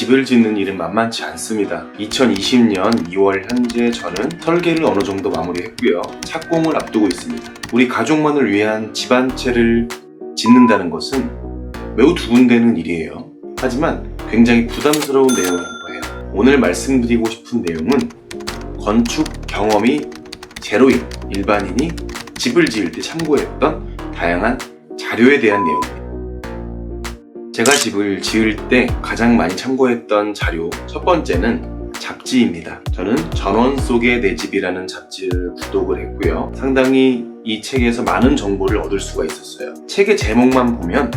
집을 짓는 일은 만만치 않습니다. 2020년 2월 현재 저는 설계를 어느 정도 마무리했고요. 착공을 앞두고 있습니다. 우리 가족만을 위한 집 한 채를 짓는다는 것은 매우 두근대는 일이에요. 하지만 굉장히 부담스러운 내용인 거예요. 오늘 말씀드리고 싶은 내용은 건축 경험이 제로인 일반인이 집을 지을 때 참고했던 다양한 자료에 대한 내용입니다. 제가 집을 지을 때 가장 많이 참고했던 자료 첫 번째는 잡지입니다. 저는 전원 속의 내 집이라는 잡지를 구독을 했고요. 상당히 이 책에서 많은 정보를 얻을 수가 있었어요. 책의 제목만 보면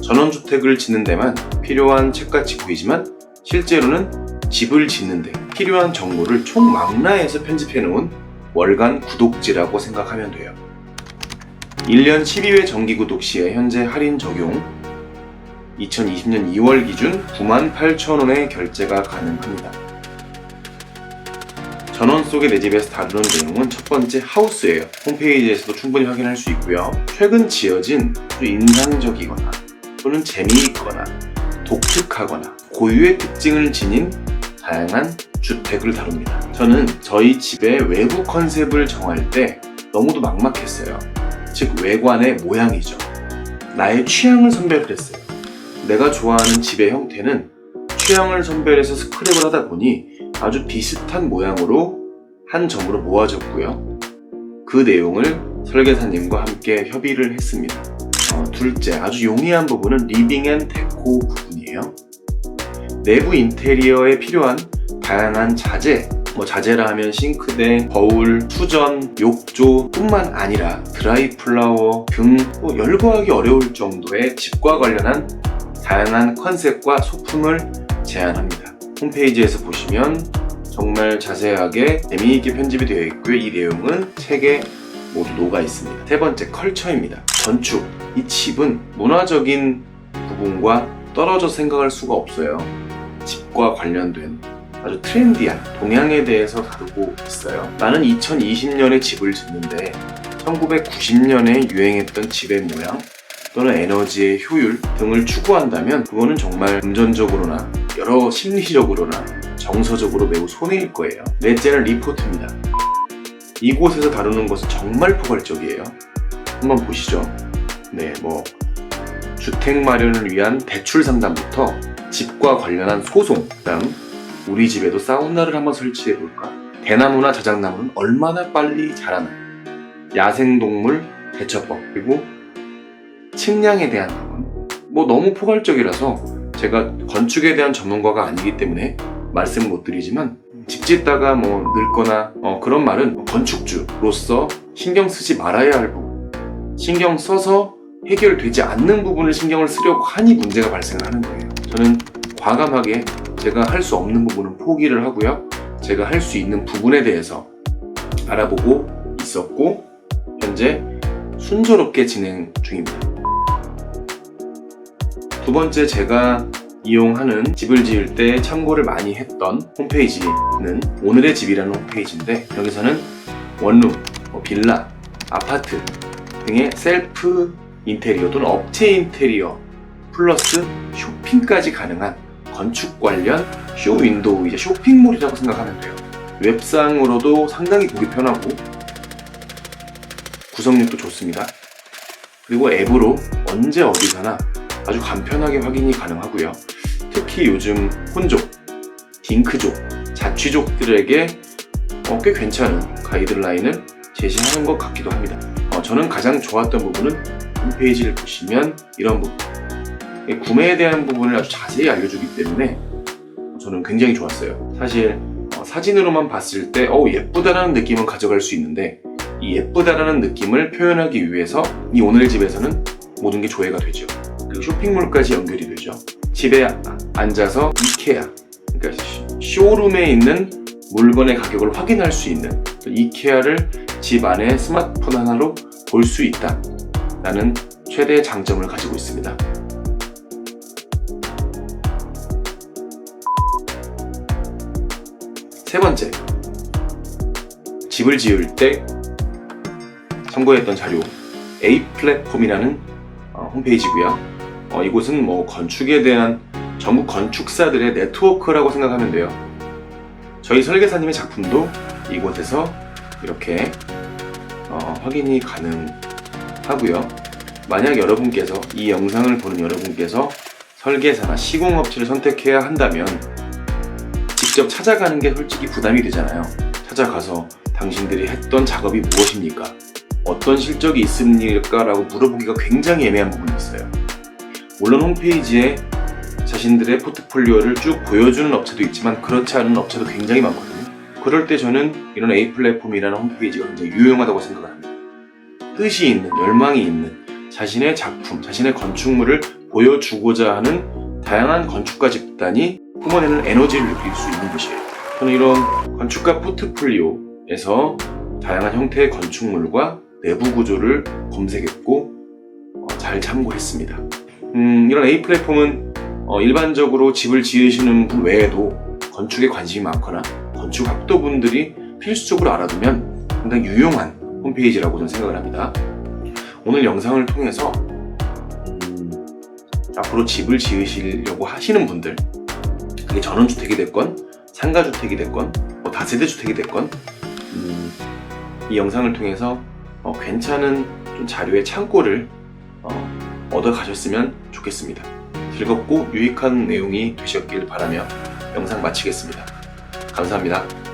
전원주택을 짓는 데만 필요한 책같이 보이지만 실제로는 집을 짓는 데 필요한 정보를 총망라해서 편집해 놓은 월간 구독지라고 생각하면 돼요. 1년 12회 정기 구독 시에 현재 할인 적용 2020년 2월 기준 98,000원의 결제가 가능합니다. 전원 속의 내 집에서 다루는 내용은 첫 번째 하우스예요. 홈페이지에서도 충분히 확인할 수 있고요. 최근 지어진 아주 인상적이거나 또는 재미있거나 독특하거나 고유의 특징을 지닌 다양한 주택을 다룹니다. 저는 저희 집의 외부 컨셉을 정할 때 너무도 막막했어요. 즉 외관의 모양이죠. 나의 취향을 선별을 했어요. 내가 좋아하는 집의 형태는 취향을 선별해서 스크랩을 하다 보니 아주 비슷한 모양으로 한 점으로 모아졌고요. 그 내용을 설계사님과 함께 협의를 했습니다. 어, 둘째, 아주 용이한 부분은 리빙 앤 데코 부분이에요. 내부 인테리어에 필요한 다양한 자재, 뭐 자재라 하면 싱크대, 거울, 수전, 욕조 뿐만 아니라 드라이 플라워 등 뭐 열거하기 어려울 정도의 집과 관련한 다양한 컨셉과 소품을 제안합니다. 홈페이지에서 보시면 정말 자세하게 재미있게 편집이 되어 있고요. 이 내용은 책에 모두 녹아 있습니다. 세 번째 컬처입니다. 건축. 이 집은 문화적인 부분과 떨어져 생각할 수가 없어요. 집과 관련된 아주 트렌디한 동향에 대해서 다루고 있어요. 나는 2020년에 집을 짓는데 1990년에 유행했던 집의 모양 또는 에너지의 효율 등을 추구한다면 그거는 정말 금전적으로나 여러 심리적으로나 정서적으로 매우 손해일 거예요. 넷째는 리포트입니다. 이곳에서 다루는 것은 정말 포괄적이에요. 한번 보시죠. 네, 뭐 주택 마련을 위한 대출 상담부터 집과 관련한 소송, 그다음 우리 집에도 사우나를 한번 설치해 볼까? 대나무나 자작나무는 얼마나 빨리 자라나? 야생동물 대처법 그리고 측량에 대한 부분. 뭐 너무 포괄적이라서 제가 건축에 대한 전문가가 아니기 때문에 말씀 못 드리지만 집 짓다가 뭐 늙거나 어, 그런 말은 건축주로서 신경 쓰지 말아야 할 부분. 신경 써서 해결되지 않는 부분을 신경을 쓰려고 하니 문제가 발생하는 거예요. 저는 과감하게 제가 할 수 없는 부분은 포기를 하고요. 제가 할 수 있는 부분에 대해서 알아보고 있었고 현재 순조롭게 진행 중입니다. 두 번째 제가 이용하는 집을 지을 때 참고를 많이 했던 홈페이지는 오늘의 집이라는 홈페이지인데 여기서는 원룸, 뭐 빌라, 아파트 등의 셀프 인테리어 또는 업체 인테리어 플러스 쇼핑까지 가능한 건축 관련 쇼 윈도우 이제 쇼핑몰이라고 생각하면 돼요. 웹상으로도 상당히 보기 편하고 구성력도 좋습니다. 그리고 앱으로 언제 어디서나 아주 간편하게 확인이 가능하고요. 특히 요즘 혼족, 딩크족, 자취족들에게 어, 꽤 괜찮은 가이드라인을 제시하는 것 같기도 합니다. 어, 저는 가장 좋았던 부분은 홈페이지를 보시면 이런 부분. 이 구매에 대한 부분을 아주 자세히 알려주기 때문에 저는 굉장히 좋았어요. 사실 어, 사진으로만 봤을 때 어, 예쁘다라는 느낌은 가져갈 수 있는데 이 예쁘다라는 느낌을 표현하기 위해서 이 오늘의 집에서는 모든 게 조회가 되죠. 쇼핑몰까지 연결이 되죠. 집에 아- 앉아서 이케아, 그러니까 시- 쇼룸에 있는 물건의 가격을 확인할 수 있는 이케아를 집 안에 스마트폰 하나로 볼 수 있다. 라는 최대의 장점을 가지고 있습니다. 세 번째, 집을 지을 때 참고했던 자료 A 플랫폼이라는 어, 홈페이지고요. 어, 이곳은 뭐 건축에 대한 전국 건축사들의 네트워크라고 생각하면 돼요. 저희 설계사님의 작품도 이곳에서 이렇게 어, 확인이 가능하고요. 만약 여러분께서 이 영상을 보는 여러분께서 설계사나 시공업체를 선택해야 한다면 직접 찾아가는 게 솔직히 부담이 되잖아요. 찾아가서 당신들이 했던 작업이 무엇입니까? 어떤 실적이 있습니까 라고 물어보기가 굉장히 애매한 부분이 있어요. 물론 홈페이지에 자신들의 포트폴리오를 쭉 보여주는 업체도 있지만 그렇지 않은 업체도 굉장히 많거든요. 그럴 때 저는 이런 A 플랫폼이라는 홈페이지가 굉장히 유용하다고 생각을 합니다. 뜻이 있는, 열망이 있는 자신의 작품, 자신의 건축물을 보여주고자 하는 다양한 건축가 집단이 뿜어내는 에너지를 느낄 수 있는 곳이에요. 저는 이런 건축가 포트폴리오에서 다양한 형태의 건축물과 내부 구조를 검색했고 어, 잘 참고했습니다. 음, 이런 A 플랫폼은 어, 일반적으로 집을 지으시는 분 외에도 건축에 관심이 많거나 건축 학도분들이 필수적으로 알아두면 상당히 유용한 홈페이지라고 저는 생각을 합니다. 오늘 영상을 통해서 음, 앞으로 집을 지으시려고 하시는 분들 그게 전원주택이 됐건 상가주택이 됐건 뭐 다세대주택이 됐건 음, 이 영상을 통해서 어, 괜찮은 좀 자료의 창고를 어, 얻어 가셨으면 좋겠습니다. 즐겁고 유익한 내용이 되셨길 바라며 영상 마치겠습니다. 감사합니다.